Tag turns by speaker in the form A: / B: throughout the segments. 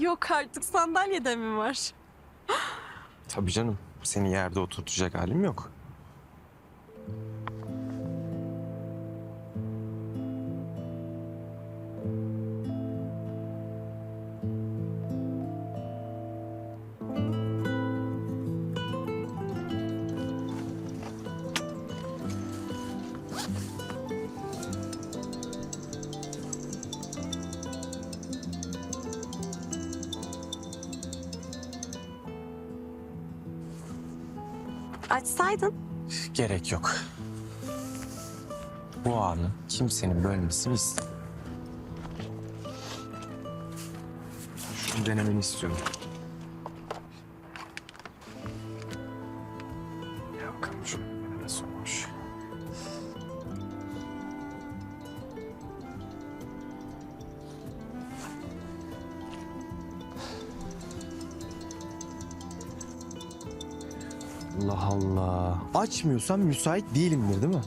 A: Yok artık sandalyede mi var?
B: Tabii canım. Seni yerde oturtacak halim yok.
A: Açsaydın.
B: Gerek yok. Bu anı kimsenin bölmesini istemiyorum. Şunu denemeni istiyorum. Allah Allah. Açmıyorsam müsait değilimdir değil mi?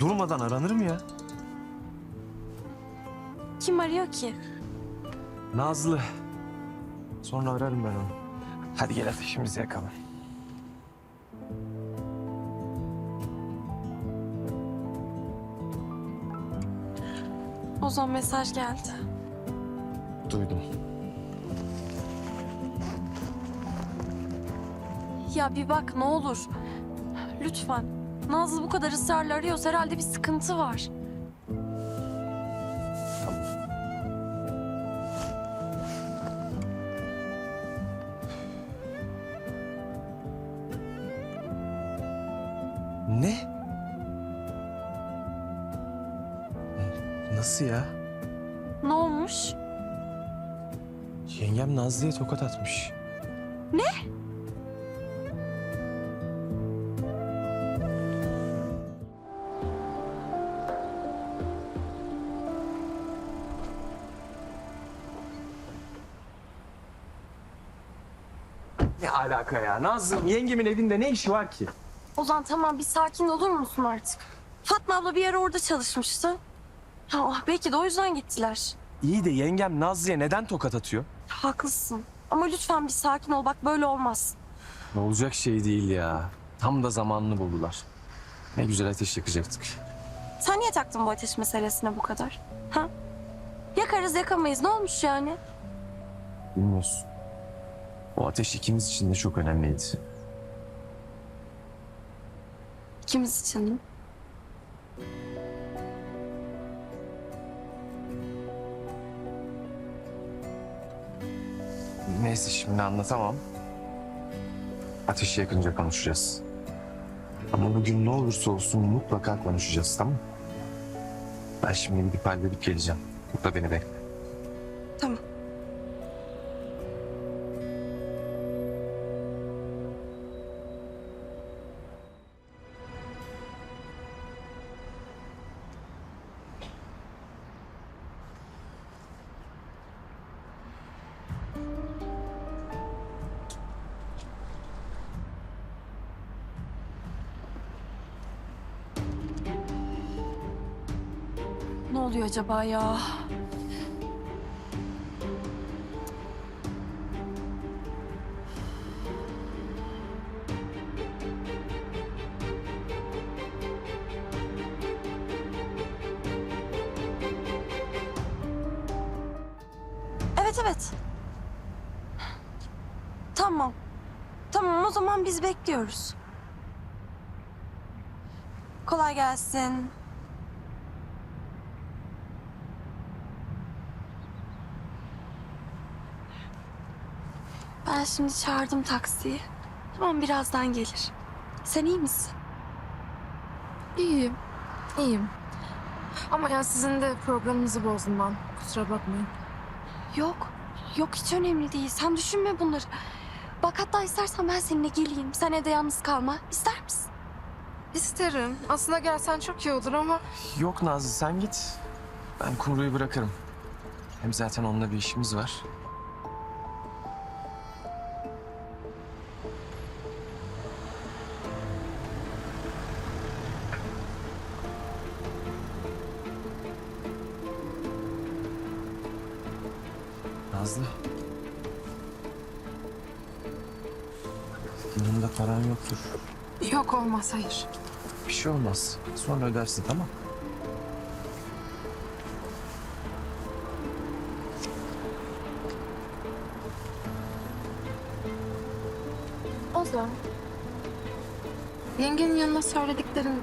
B: Durmadan aranırım ya.
A: Kim arıyor ki?
B: Nazlı. Sonra ararım ben onu. Hadi gel ateşimizi yakalım.
A: Ozan mesaj geldi.
B: Duydum.
A: Ya bir bak ne olur. Lütfen. Nazlı bu kadar ısrarla arıyorsa herhalde bir sıkıntı var.
B: Ne? Nasıl ya?
A: Ne olmuş?
B: Yengem Nazlı'ya tokat atmış. Ne alaka ya? Nazlı yengemin evinde ne işi var ki?
A: Ozan tamam bir sakin olur musun artık? Fatma abla bir ara orada çalışmıştı. Ha, ah, belki de o yüzden gittiler.
B: İyi de yengem Nazlı'ya neden tokat atıyor?
A: Haklısın. Ama lütfen bir sakin ol. Bak böyle olmaz.
B: Ne olacak şey değil ya. Tam da zamanını buldular. Ne güzel ateş yakacaktık.
A: Sen niye taktın bu ateş meselesine bu kadar? Ha? Yakarız yakamayız. Ne olmuş yani?
B: Bilmiyorsun. O ateş ikimiz için de çok önemliydi.
A: İkimiz için mi?
B: Neyse şimdi anlatamam. Ateşi yakınca konuşacağız. Ama bugün ne olursa olsun mutlaka konuşacağız tamam mı? Ben şimdi gidip halledip geleceğim. Burada beni bekle.
A: Tamam. Oluyor acaba ya? Evet evet. Tamam. Tamam o zaman biz bekliyoruz. Kolay gelsin. Ben şimdi çağırdım taksiyi. Tamam birazdan gelir. Sen iyi misin?
C: İyiyim, iyiyim. Ama ya sizin de programınızı bozdum ben. Kusura bakmayın.
A: Yok. Yok hiç önemli değil. Sen düşünme bunları. Bak hatta istersen ben seninle geleyim. Sen evde yalnız kalma. İster misin?
C: İsterim. Aslında gelsen çok iyi olur ama...
B: Yok Nazlı sen git. Ben Kumru'yu bırakırım. Hem zaten onunla bir işimiz var. Nazlı. Yanımda paran yoktur.
C: Yok olmaz hayır.
B: Bir şey olmaz. Sonra ödersin tamam
C: Ozan. Yengenin yanına söylediklerin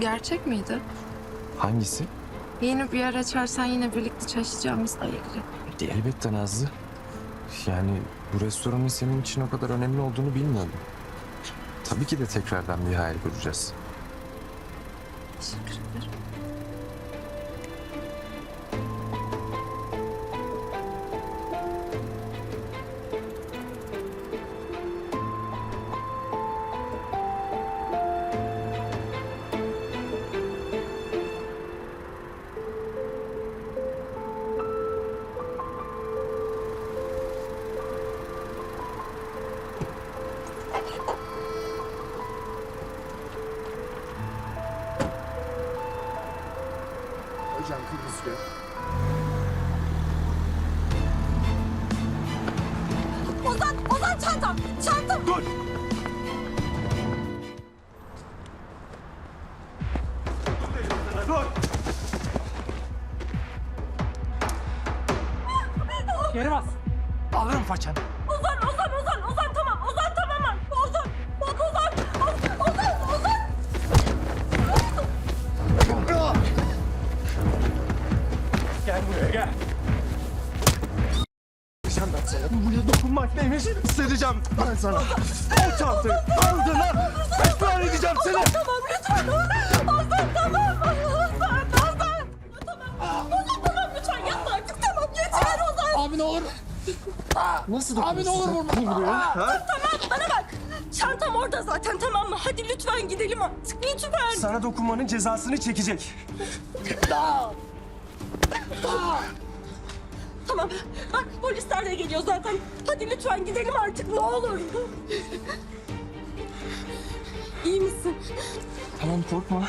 C: gerçek miydi?
B: Hangisi?
C: Yeni bir yer açarsan yine birlikte çalışacağımızla ilgili.
B: Elbette Nazlı. Yani bu restoranın senin için o kadar önemli olduğunu bilmiyordum. Tabii ki de tekrardan bir hayal kuracağız.
A: Çantam, çantam.
B: Dur!
D: Geri bas. Alırım façanı.
A: Ozan, Ozan, Ozan, Ozan tamam, Ozan tamam. Ozan, bak Ozan, Ozan, Ozan, Ozan.
D: Gel buraya gel. Buraya dokunmak neymiş? Sıracağım ben sana. O çantayı aldığına pişman edeceğim seni.
A: Tamam lütfen Ozan, Ozan tamam, Ozan, Ozan. Tamam, Ozan tamam lütfen yapma artık tamam yeter Ozan.
D: Abi ne olur. Nasıl Abi ne olur vurma.
A: Tamam bana bak. Çantam orada zaten tamam mı? Hadi lütfen gidelim artık lütfen.
D: Sana dokunmanın cezasını çekecek.
A: Tamam bak polisler de geliyor zaten. Hadi lütfen gidelim artık ne olur. İyi misin?
D: Tamam korkma.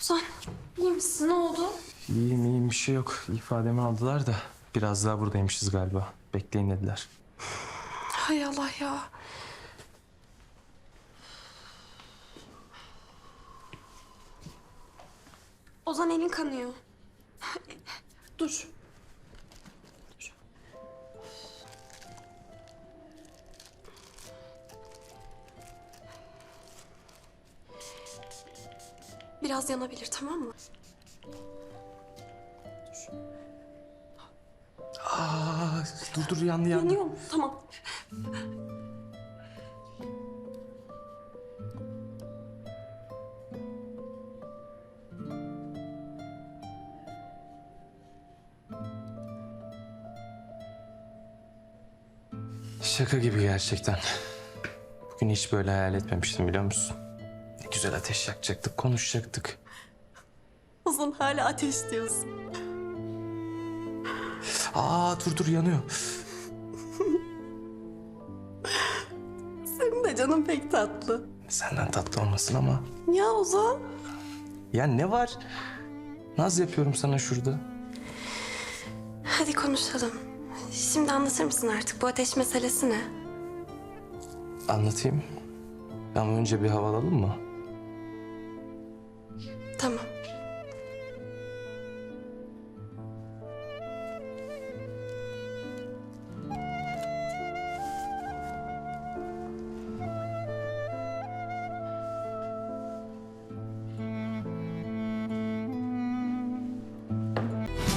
A: Ozan iyi misin? Ne oldu?
B: İyiyim iyiyim bir şey yok. İfademi aldılar da biraz daha buradaymışız galiba. Bekleyin dediler.
A: Hay Allah ya. Ozan elin kanıyor. Dur. Dur. Biraz yanabilir tamam mı?
B: Aa, dur dur yandı yandı.
A: Yanıyor mu? Tamam.
B: Şaka gibi gerçekten. Bugün hiç böyle hayal etmemiştim biliyor musun? Ne güzel ateş yakacaktık, konuşacaktık.
A: Ozan hala ateş diyorsun.
B: Aa dur dur yanıyor.
A: Pek tatlı.
B: Senden tatlı olmasın ama.
A: Ya Ozan?
B: Ya ne var? Naz yapıyorum sana şurada.
A: Hadi konuşalım. Şimdi anlatır mısın artık bu ateş meselesi ne?
B: Anlatayım. Ama önce bir hava alalım mı?
A: Tamam.